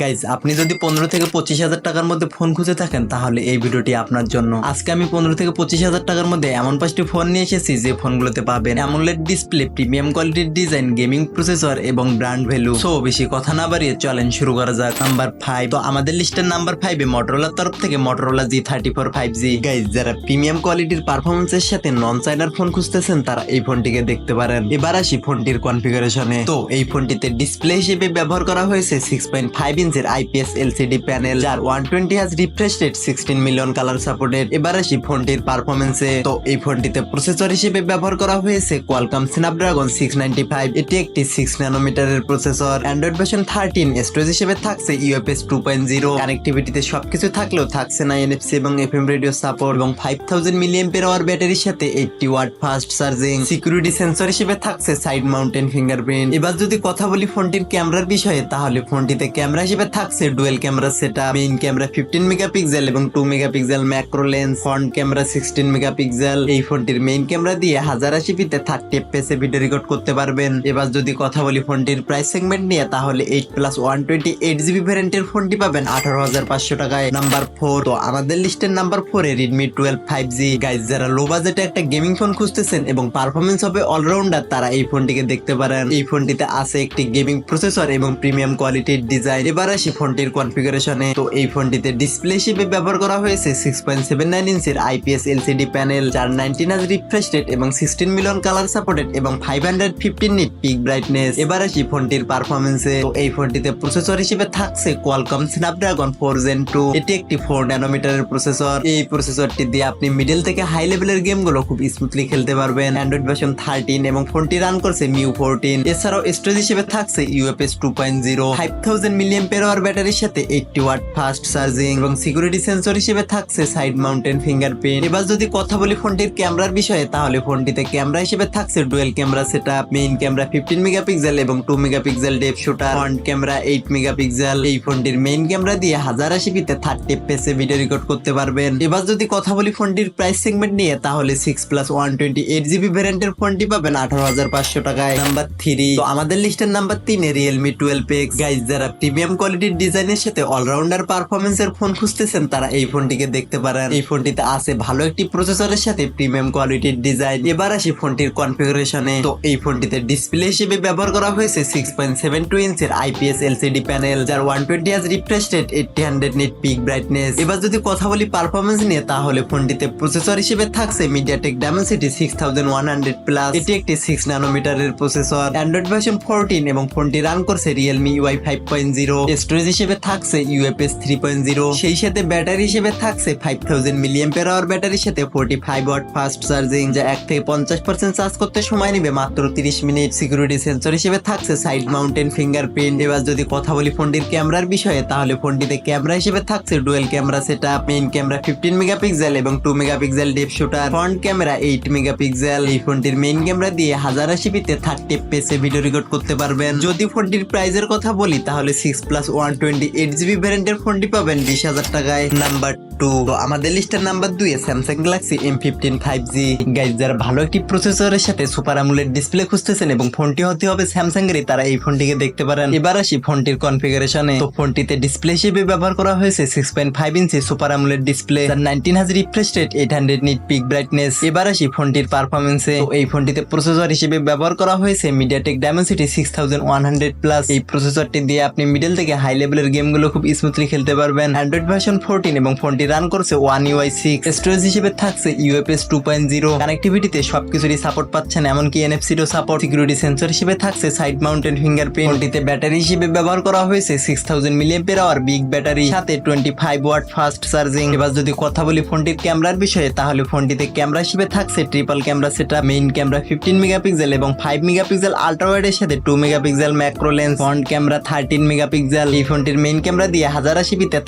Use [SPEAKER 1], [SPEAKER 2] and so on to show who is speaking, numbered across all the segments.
[SPEAKER 1] Guys আপনি যদি পনেরো থেকে পঁচিশ হাজার টাকার মধ্যে ফোন খুঁজে থাকেন, তাহলে এই ভিডিওটি আপনার জন্য। আজকে আমি পনেরো থেকে পঁচিশ হাজার টাকার মধ্যে এমন পাঁচটি ফোন নিয়ে এসেছি যে ফোনগুলোতে পাবেন অ্যামোলেড ডিসপ্লে প্রিমিয়াম কোয়ালিটির ডিজাইন গেমিং প্রসেসর এবং ব্র্যান্ড ভ্যালু সো বেশি কথা না বাড়িয়ে চলেন শুরু করা যাক। নাম্বার ফাইভ তো আমাদের লিস্টের নাম্বার ফাইভে মটোরোলার তরফ থেকে Motorola G thirty four five G guys যারা প্রিমিয়াম কোয়ালিটির পারফরমেন্সের সাথে নন চাইনার ফোন খুঁজতেছেন, তারা এই ফোনটিকে দেখতে পারেন। এবার আসি ফোনটির কনফিগারেশনে তো, এই ফোনটিতে ডিসপ্লে হিসেবে ব্যবহার করা হয়েছে সিক্স পয়েন্ট ফাইভ ইঞ্চের আইপিএস এলসিডি প্যানেল, যার ওয়ান টোয়েন্টি হাজ refresh rate sixteen million colour supported এবার আসি ফোনটির পারফরমেন্সে তো এই ফোনটিতে প্রসেসর হিসেবে ব্যবহার করা হয়েছে Qualcomm Snapdragon six ninety five এটি একটি six ন্যানোমিটারের processor Android version thirteen storage হিসেবে থাকছে ইউএফএস টু পয়েন্ট জিরো কানেক্টিভিটিতে সবকিছু থাকলেও থাকছে না এনএফসি এবং এফএম রেডিও সাপোর্ট এবং ফাইভ থাউজেন্ড মিলিয়ন পের আওয়ার ব্যাটারির সাথে eighty watt fast charging security sensor হিসেবে থাকছে সাইড মাউন্টেন ফিঙ্গারপ্রিন্ট এবার যদি কথা বলি ফোনটির ক্যামেরার বিষয়ে, তাহলে ফোনটিতে ক্যামেরা হিসেবে থাকছে dual camera setup main camera fifteen megapixel এবং two megapixel macro lens front camera sixteen megapixel এই ফোনটির মেইন ক্যামেরা দিয়ে হাজার আশি পিতে থার্টি এফপিএসে ভিডিও রেকর্ড করতে পারবেন। এবার যদি কথা বলি ফোনটির প্রাইস সেগমেন্ট নিয়ে, তাহলে eight plus one twenty eight GB ভ্যারিয়েন্টের ফোনটি পাবেন আঠারো হাজার পাঁচশো টাকায়। নাম্বার ফোর তো আমাদের লিস্টের নাম্বার ফোরে Redmi twelve five G guys যারা লো বাজেটে একটা গেমিং ফোন খুঁজতেছেন এবং পারফরমেন্স হবে অলরাউন্ডার তারা এই ফোনটিকে দেখতে পারেন। এই ফোনটিতে আছে একটি গেমিং প্রসেসর এবং প্রিমিয়াম কোয়ালিটির ডিজাইন এবার আসি ফোনটির কনফিগারেশনে তো এই ফোনটিতে ডিসপ্লে হিসেবে ব্যবহার করা হয়েছে সিক্স পয়েন্ট সেভেন নাইন ইঞ্চের আইপিএস এলসিডি প্যানেল যার নাইনটিন হাজ রিফ্রেশ রেট এবং সিক্সটিন মিলিয়ন কালার সাপোর্টেড এবং five hundred fifteen nits peak brightness এবার আসি ফোনটির পারফরমেন্সে তো এই ফোনটিতে প্রসেসর হিসেবে থাকছে Qualcomm Snapdragon four gen two এটি একটি ফোর ন্যানোমিটারের প্রসেসর এই প্রসেসরটি দিয়ে আপনি মিডল থেকে হাই লেভেলের গেমগুলো খুব স্মুথলি খেলতে পারবেন। অ্যান্ড্রয়েড ভার্সন থার্টিন এবং ফোনটি রান করছে মিউ ফোরটিন এছাড়াও স্টোরেজ হিসেবে থাকছে UFS two point zero five thousand milliamp hour ব্যাটারির সাথে এইটটি ওয়াট ফাস্ট চার্জিং এবং সিকিউরিটি সেন্সর হিসেবে থাকছে সাইড মাউন্টেন ফিঙ্গারপ্রিন্ট এবার যদি কথা বলি ফোনটির ক্যামেরার বিষয়ে, তাহলে ফোনটিতে ক্যামেরা হিসেবে থাকছে dual camera setup, main camera fifteen megapixel এবং two megapixel depth shooter, front camera eight megapixel. এই ফোনটির মেইন ক্যামেরা দিয়ে হাজার আশি পিতে থার্টি এফপিএস ভিডিও রেকর্ড করতে পারবেন। এবার যদি কথা বলি ফোনটির প্রাইস সেগমেন্ট নিয়ে, তাহলে six plus one twenty eight GB ভ্যারিয়েন্টের ফোনটি পাবেন আঠারো হাজার পাঁচশো টাকায়। নাম্বার থ্রি, তো আমাদের লিস্টের নাম্বার তিনে রিয়েলমি টুয়েলভ এক্স গাইজ যারা প্রিমিয়াম কোয়ালিটির ডিজাইনের সাথে অলরাউন্ডার পারফরমেন্সের ফোন খুঁজতেছেন তারা। এই ফোনটিকে দেখতে পারেন। এই ফোনটিতে আছে ভালো একটি প্রসেসরের সাথে প্রিমিয়াম কোয়ালিটির ডিজাইন এবার আসি ফোনটির কনফিগারেশনে তো এই ফোনটিতে ডিসপ্লে হিসেবে ব্যবহার করা হয়েছে সিক্স পয়েন্ট সেভেন টু ইঞ্চের আইপিএস এলসিডি প্যানেল যার ওয়ান টোয়েন্টি হাজ refresh rate eighty hundred nits peak brightness এবার যদি কথা বলি পারফরমেন্স নিয়ে, তাহলে ফোনটিতে প্রসেসর হিসেবে থাকছে MediaTek Dimensity six thousand one hundred plus এটি একটি সিক্স ন্যানোমিটারের প্রসেসর অ্যান্ড্রয়েড ভার্সন ফোরটিন এবং ফোনটি রান করছে Realme Y five point zero storage হিসেবে থাকছে ইউএফএস থ্রি পয়েন্ট জিরো সেই সাথে ব্যাটারি হিসেবে থাকছে ফাইভ থাউজেন্ড মিলিয়ন পের আওয়ার ব্যাটারির সাথে forty five watt fast charging যা এক থেকে পঞ্চাশ পার্সেন্ট চার্জ করতে সময় নেবে। মাত্র তিরিশ মিনিট সিকিউরিটি সেন্সর হিসেবে থাকছে সাইড মাউন্টেন ফিঙ্গারপ্রিন্ট এবার যদি কথা বলি ফোনটির ক্যামেরার বিষয়ে, তাহলে ফোনটিতে ক্যামেরা হিসেবে থাকছে dual camera setup main camera fifteen megapixel এবং two megapixel depth shooter front camera eight megapixel এই ফোনটির মেইন ক্যামেরা দিয়ে হাজার আশি পিতে থার্টি পেসে ভিডিও রেকর্ড করতে পারবেন। যদি ফোনটির প্রাইজের কথা বলি, তাহলে six plus one twenty eight GB ভ্যারেন্টের ফোনটি পাবেন বিশ হাজার টাকায়। Number two. আমাদের লিস্টের নাম্বার দুই Samsung Galaxy M fifteen five G guys যারা ভালো একটি প্রসেসরের সাথে সুপার আমুলের ডিসপ্লে খুঁজতেছেন এবং ফোনটি হতে হবে স্যামসাং তারা এই ফোনটিকে দেখতে পারেন। এবার আসি ফোনটির কনফিগারেশনে তো ফোনটিতে ডিসপ্লে হিসেবে ব্যবহার করা হয়েছে six point five inch super আমুলের display nineteen হাজ refresh rate eight hundred nits peak brightness এবার আসি ফোনটির পারফরমেন্সে তো এই ফোনটিতে প্রসেসর হিসেবে ব্যবহার করা হয়েছে MediaTek Dimensity six thousand one hundred plus এই প্রসেসরটি দিয়ে আপনি মিডল থেকে হাই লেভেলের গেমগুলো খুব স্মুথলি খেলতে পারবেন। অ্যান্ড্রয়েড ভার্সন ফোরটিন এবং ফোনটি রান করছে ওয়ান ইউআই সিক্স স্টোরেজ হিসেবে থাকছে ইউএফএস টু পয়েন্ট জিরো কানেক্টিভিটিতে সবকিছুরই সাপোর্ট পাচ্ছেন, এমনকি এনএফসিরও সাপোর্ট সিকিউরিটি সেন্সর হিসেবে থাকছে সাইড মাউন্টেন ফিঙ্গারপ্রিন্ট ফোনটিতে ব্যাটারি হিসেবে ব্যবহার করা হয়েছে six thousand milliampere hour big battery সাথে twenty five watt fast charging এবার যদি কথা বলি ফোনটির ক্যামেরার বিষয়ে, তাহলে ফোনটিতে ক্যামেরা হিসেবে থাকছে triple camera setup main camera fifteen megapixel এবং ফাইভ মেগাপিক্সেল আল্ট্রা ওয়াইডের সাথে two megapixel macro lens front camera thirteen megapixel এই ফোনটির মেইন ক্যামেরা দিয়ে হাজার আশি পিতে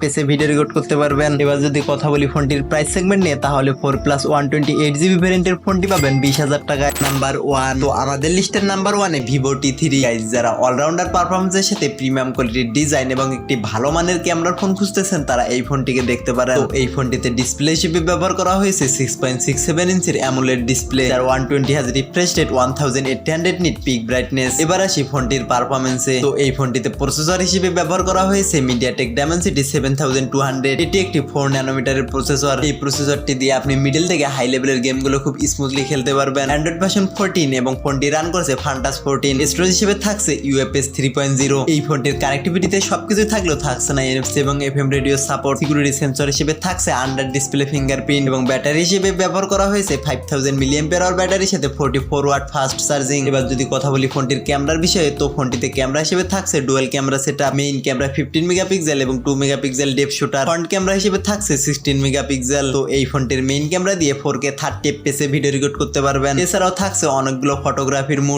[SPEAKER 1] পেসে ভিডিও রেকর্ড করতে পারবেন। পারবেন। এবার যদি কথা বলি ফোনটির প্রাইস সেগমেন্ট নিয়ে, তাহলে four plus one twenty eight GB ভ্যারিয়েন্টের ফোনটি পাবেন বিশ হাজার টাকায়। নাম্বার ওয়ান তো আমাদের লিস্টের নাম্বার ওয়ানে ভিভো টি থ্রি যারা অলরাউন্ডার পারফরমেন্সের সাথে প্রিমিয়াম কোয়ালিটির ডিজাইন এবং একটি ভালো মানের ক্যামেরার ফোন খুঁজতেছেন, তারা এই ফোনটিকে দেখতে পারেন। এই ফোনটিতে ডিসপ্লে হিসেবে ব্যবহার করা হয়েছে সিক্স পয়েন্ট সিক্স সেভেন ইঞ্চির অ্যামুলেট ডিসপ্লে যার ওয়ান টোয়েন্টি হাজ refresh rate one thousand eight hundred nits peak brightness এবার আসি ফোনটির পারফরমেন্সে তো এই ফোনটিতে প্রসেসর হিসেবে ব্যবহার করা হয়েছে MediaTek Dimensity seven thousand two hundred এটি একটি ফোর ন্যানোমিটারের প্রসেসর এই প্রসেসরটি দিয়ে আপনি মিডল থেকে হাই লেভেলের গেমগুলো খুব স্মুথলি খেলতে পারবেন। অ্যান্ড্রয়েড ভার্সন ফোরটিন এবং ফোনটি রান করছে ফান্টাস ফোরটিন স্টোরেজ হিসেবে থাকছে ইউএফএস থ্রি পয়েন্ট জিরো এই ফোনটির কানেক্টিভিটিতে সবকিছু থাকলেও থাকছে না এনএফসি এবং F M radio support security sensor হিসেবে থাকছে আন্ডার ডিসপ্লে ফিঙ্গারপ্রিন্ট এবং ব্যাটারি হিসেবে ব্যবহার করা হয়েছে ফাইভ থাউজেন্ড মিলিয়ন পেয়ার ব্যাটারির সাথে forty four watt fast charging এবার যদি কথা বলি ফোনটির ক্যামেরার বিষয়ে, তো ফোনটিতে ক্যামেরা হিসেবে থাকছে dual camera setup main camera fifteen megapixel এবং two megapixel depth shooter front camera হিসেবে থাকছে সিক্সটিন মেগাপিক্সেল তো এই ফোনটির মেইন ক্যামেরা দিয়ে four K thirty video record করতে পারবেন। এছাড়াও থাকছে অনেকগুলো ফটোগ্রাফির মুড